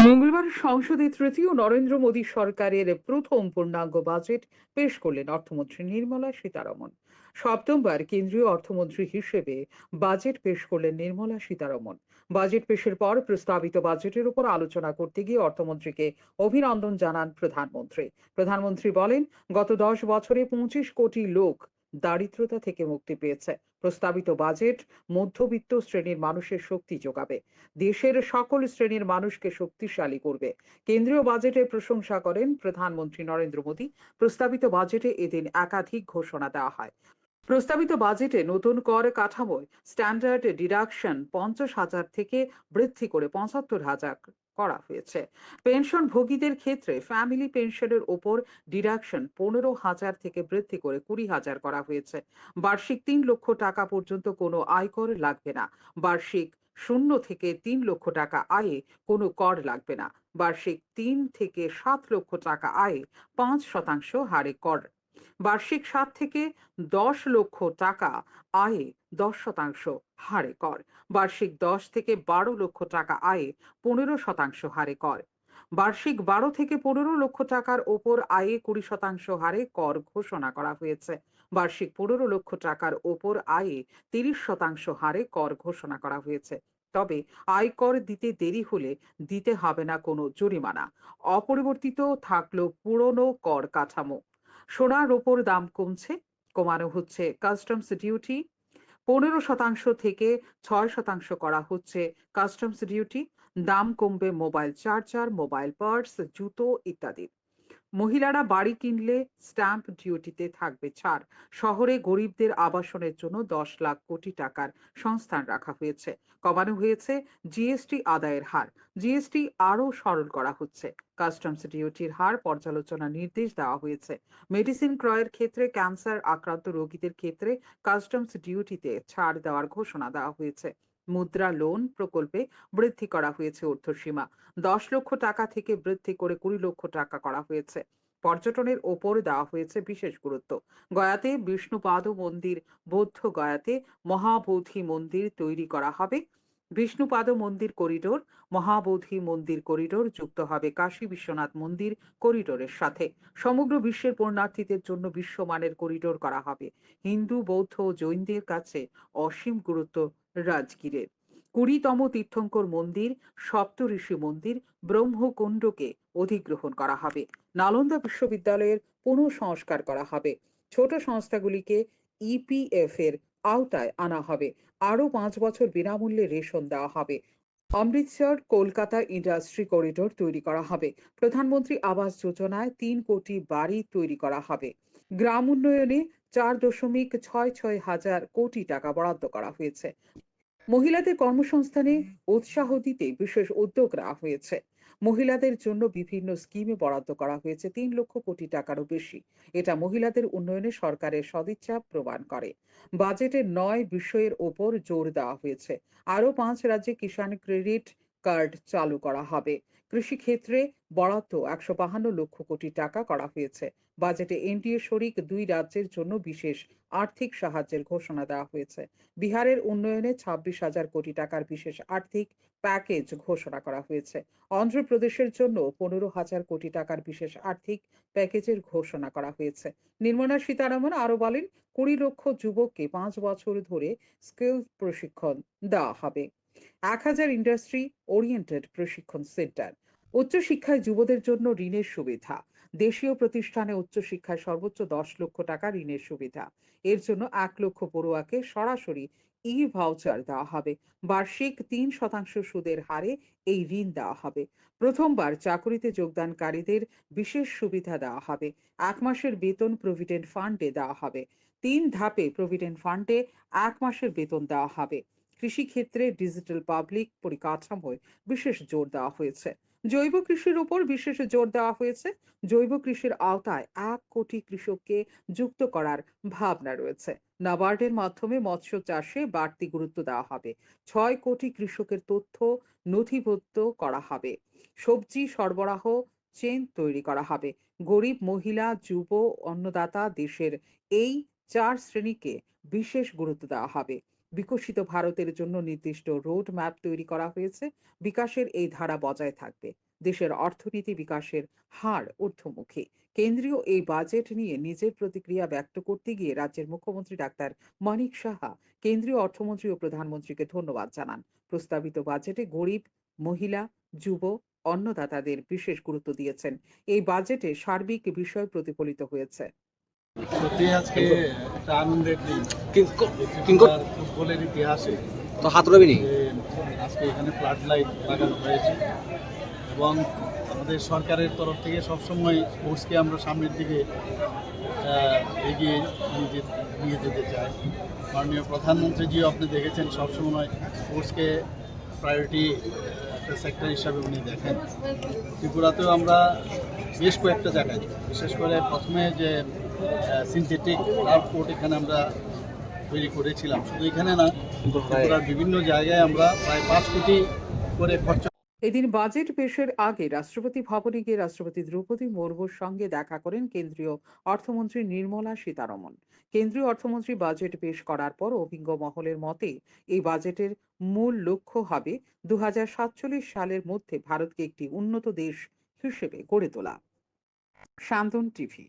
মঙ্গলবার সংসদে তৃতীয় নরেন্দ্র মোদী সরকারের প্রথম পূর্ণাঙ্গ বাজেট পেশ করলেন অর্থমন্ত্রী নির্মলা সীতারমন। সপ্তমবার কেন্দ্রীয় অর্থমন্ত্রী হিসেবে বাজেট পেশ করলেন নির্মলা সীতারমন। বাজেট পেশের পর প্রস্তাবিত বাজেটের উপর আলোচনা করতে গিয়ে অর্থমন্ত্রীকে অভিনন্দন জানান প্রধানমন্ত্রী। প্রধানমন্ত্রী বলেন, গত দশ বছরে পঁচিশ কোটি লোক দারিদ্রতা থেকে মুক্তি পেয়েছে। প্রস্তাবিত বাজেট মধ্যবিত্ত শ্রেণির মানুষের শক্তি যোগাবে। দেশের সকল শ্রেণির মানুষকে শক্তিশালী করবে। কেন্দ্রীয় বাজেটের প্রশংসা করেন প্রধানমন্ত্রী নরেন্দ্র মোদী। প্রস্তাবিত বাজেটে এদিন একাধিক ঘোষণা দেওয়া হয়। প্রস্তাবিত বাজেটে নতুন কর কাঠামোয় স্ট্যান্ডার্ড ডিডাকশন পঞ্চাশ হাজার থেকে বৃদ্ধি করে পঁচাত্তর হাজার করা হয়েছে। পেনশন ভোগীদের ক্ষেত্রে ফ্যামিলি পেনশনের ওপর ডিডাকশন পনেরো হাজার থেকে বৃদ্ধি করে কুড়ি হাজার করা হয়েছে। বার্ষিক তিন লক্ষ টাকা পর্যন্ত কোনো আয়কর লাগবে না। বার্ষিক শূন্য থেকে তিন লক্ষ টাকা আয়ে কোনো কর লাগবে না। বার্ষিক তিন থেকে সাত লক্ষ টাকা আয়ে পাঁচ শতাংশ হারে কর বার্ষিক সাত থেকে দশ লক্ষ টাকা আয়ে দশ শতাংশ হারে কর। বার্ষিক দশ থেকে বারো লক্ষ টাকা আয়ে পনেরো শতাংশ হারে কর। বার্ষিক বারো থেকে পনেরো লক্ষ টাকার ওপর আয়ে কুড়ি শতাংশ হারে কর ঘোষণা করা হয়েছে। বার্ষিক পনেরো লক্ষ টাকার ওপর আয়ে তিরিশ শতাংশ হারে কর ঘোষণা করা হয়েছে। তবে আয়কর দিতে দেরি হলে দিতে হবে না কোনো জরিমানা। অপরিবর্তিত থাকল পুরনো কর কাঠামো। সোনার ওপর দাম কমছে, কমানো হচ্ছে কাস্টমস ডিউটি পনেরো শতাংশ থেকে ছয় শতাংশ করা হচ্ছে কাস্টমস ডিউটি দাম কমবে মোবাইল চার্জার মোবাইল পার্স জুতো ইত্যাদি মহিলারা বাড়ি কিনলে স্ট্যাম্প ডিউটিতে থাকবে ছাড়। শহরে গরিবদের আবাসনের জন্য দশ লাখ কোটি টাকার সংস্থান রাখা হয়েছে। কমানো হয়েছে জিএসটি আদায়ের হার। জিএসটি আরও সরল করা হচ্ছে। কাস্টমস ডিউটির হার পর্যালোচনা নির্দেশ দেওয়া হয়েছে। মেডিসিন ক্রয়ের ক্ষেত্রে ক্যান্সার আক্রান্ত রোগীদের ক্ষেত্রে কাস্টমস ডিউটিতে ছাড় দেওয়ার ঘোষণা দেওয়া হয়েছে। মুদ্রা লোন প্রকল্পে বৃদ্ধি করা হয়েছে অর্থসীমা দশ লক্ষ টাকা থেকে বৃদ্ধি করে কুড়ি লক্ষ টাকা করা হয়েছে। পর্যটনের ওপর দেওয়া হয়েছে বিশেষ গুরুত্ব। গয়াতে বিষ্ণুপাদ মন্দির, বৌদ্ধ গয়াতে মহাবোধি মন্দির তৈরি করা হবে। বিষ্ণুপাদ মন্দির করিডোর, মহাবোধি মন্দির করিডোর যুক্ত হবে কাশী বিশ্বনাথ মন্দির করিডোরের সাথে। সমগ্র বিশ্বের পূর্ণার্থীদের জন্য বিশ্বমানের করিডোর করা হবে। হিন্দু, বৌদ্ধ ও জৈনদের কাছে অসীম গুরুত্ব রাজগীরের। কুড়িতম তীর্থঙ্কর মন্দির, সপ্তঋষি মন্দির, ব্রহ্মকুণ্ডকে অধিগ্রহণ করা হবে। নালন্দা বিশ্ববিদ্যালয়ের পুনঃ সংস্কার করা হবে। ছোট সংস্থাগুলিকে ইপিএফ এর আওতায় আনা হবে। আরও পাঁচ বছর বিনামূল্যে রেশন দেওয়া হবে। অমৃতসর, কলকাতা ইন্ডাস্ট্রি করিডোর তৈরি করা হবে। প্রধানমন্ত্রী আবাস যোজনায় তিন কোটি বাড়ি তৈরি করা হবে। গ্রাম উন্নয়নে চার দশমিক ছয় ছয় হাজার কোটি টাকা বরাদ্দ করা হয়েছে। মহিলাদের কর্মসংস্থানে উৎসাহ দিতে বিশেষ উদ্যোগ নেওয়া হয়েছে। মহিলাদের জন্য বিভিন্ন স্কিমে বরাদ্দ করা হয়েছে তিন লক্ষ কোটি টাকারও বেশি। এটা মহিলাদের উন্নয়নে সরকারের সদিচ্ছা প্রমাণ করে। বাজেটে নয় বিষয়ের ওপর জোর দেওয়া হয়েছে। আরও পাঁচ রাজ্যে কিষাণ ক্রেডিট কার্ড চালু করা হবে। কৃষিক্ষেত্রে বরাদ্দ একশো বাহান্ন লক্ষ কোটি টাকা করা হয়েছে। বাজেটে এনডিএ শরিক দুই রাজ্যের জন্য বিশেষ আর্থিক সাহায্যের ঘোষণা দেওয়া হয়েছে। বিহারের উন্নয়নে ছাব্বিশ হাজার কোটি টাকার বিশেষ আর্থিক প্যাকেজ ঘোষণা করা হয়েছে। অন্ধ্রপ্রদেশের জন্য পনেরো হাজার কোটি টাকার বিশেষ আর্থিক প্যাকেজের ঘোষণা করা হয়েছে। নির্মলা সীতারামন আরও বলেন, কুড়ি লক্ষ যুবককে পাঁচ বছর ধরে স্কিল প্রশিক্ষণ দেওয়া হবে। এক হাজার ইন্ডাস্ট্রি ওরিয়েন্টেড প্রশিক্ষণ সেন্টার, উচ্চশিক্ষায় যুবদের জন্য ঋণের সুবিধা। দেশীয় প্রতিষ্ঠানে উচ্চশিক্ষায় সর্বোচ্চ দশ লক্ষ টাকা ঋণের সুবিধা। এর জন্য এক লক্ষ পড়ুয়াকে সরাসরি ই ভাউচার দেওয়া হবে। বার্ষিক তিন শতাংশ সুদের হারে এই ঋণ দেওয়া হবে। প্রথমবার চাকরিতে যোগদানকারীদের বিশেষ সুবিধা দেওয়া হবে। এক মাসের বেতন প্রভিডেন্ট ফান্ডে দেওয়া হবে। তিন ধাপে প্রভিডেন্ট ফান্ডে এক মাসের বেতন দেওয়া হবে। কৃষিক্ষেত্রে ডিজিটাল পাবলিক পরিকাঠামোয় বিশেষ জোর দেওয়া হয়েছে। জৈব কৃষির উপর বিশেষ জোর দেওয়া হয়েছে। জৈব কৃষির আওতায় এক কোটি কৃষককে যুক্ত করার ভাবনা রয়েছে। নাবার্ডের মাধ্যমে মৎস্য চাষে বাড়তি গুরুত্ব দেওয়া হবে। ছয় কোটি কৃষকের তথ্য নথিভুক্ত করা হবে। সবজি সরবরাহ চেন তৈরি করা হবে। গরিব মহিলা, যুব, অন্নদাতা দেশের এই চার শ্রেণীকে বিশেষ গুরুত্ব দেওয়া হবে। বিকশিত ভারতের জন্য নির্দিষ্ট রোড ম্যাপ তৈরি করা হয়েছে। বিকাশের এই ধারা বজায় থাকবে। দেশের অর্থনীতি বিকাশের হার ঊর্ধ্বমুখী। কেন্দ্রীয় এই বাজেট নিয়ে নিজের প্রতিক্রিয়া ব্যক্ত করতে গিয়ে রাজ্যের মুখ্যমন্ত্রী ডাক্তার মানিক সাহা, কেন্দ্রীয় অর্থমন্ত্রী ও প্রধানমন্ত্রীকে ধন্যবাদ জানান। প্রস্তাবিত বাজেটে গরিব, মহিলা, যুব, অন্নদাতাদের বিশেষ গুরুত্ব দিয়েছেন। এই বাজেটে সার্বিক বিষয় প্রতিফলিত হয়েছে। সত্যি আজকে একটা আনন্দের দিন। কিঙ্কর ফুটবলের ইতিহাসে তো হাত রবি নি? আজকে এখানে ফ্লাড লাইট লাগানো হয়েছে এবং আমাদের সরকারের তরফ থেকে সবসময় স্পোর্টসকে আমরা সামনের দিকে এগিয়ে নিয়ে যেতে চাই। মাননীয় প্রধানমন্ত্রীজিও আপনি দেখেছেন সবসময় স্পোর্টসকে প্রায়োরিটি একটা সেক্টর হিসাবে উনি দেখেন। ত্রিপুরাতেও আমরা বেশ কয়েকটা জায়গায় বিশেষ করে প্রথমে যে সিনথেটিক টার্ফ কোর্ট এখানে আমরা তৈরি করেছিলাম। শুধু এখানে না ত্রিপুরার বিভিন্ন জায়গায় আমরা প্রায় পাঁচ কোটি করে খরচ এদিন বাজেট পেশের আগে রাষ্ট্রপতি ভবনে গিয়ে রাষ্ট্রপতি দ্রৌপদী মুর্মুর সঙ্গে দেখা করেন কেন্দ্রীয় অর্থমন্ত্রী নির্মলা সীতারমন। কেন্দ্রীয় অর্থমন্ত্রী বাজেট পেশ করার পর অভিজ্ঞ মহলের মতে এই বাজেটের মূল লক্ষ্য হবে দু হাজার সাতচল্লিশ সালের মধ্যে ভারতকে একটি উন্নত দেশ হিসেবে গড়ে তোলা। শান্তন টিভি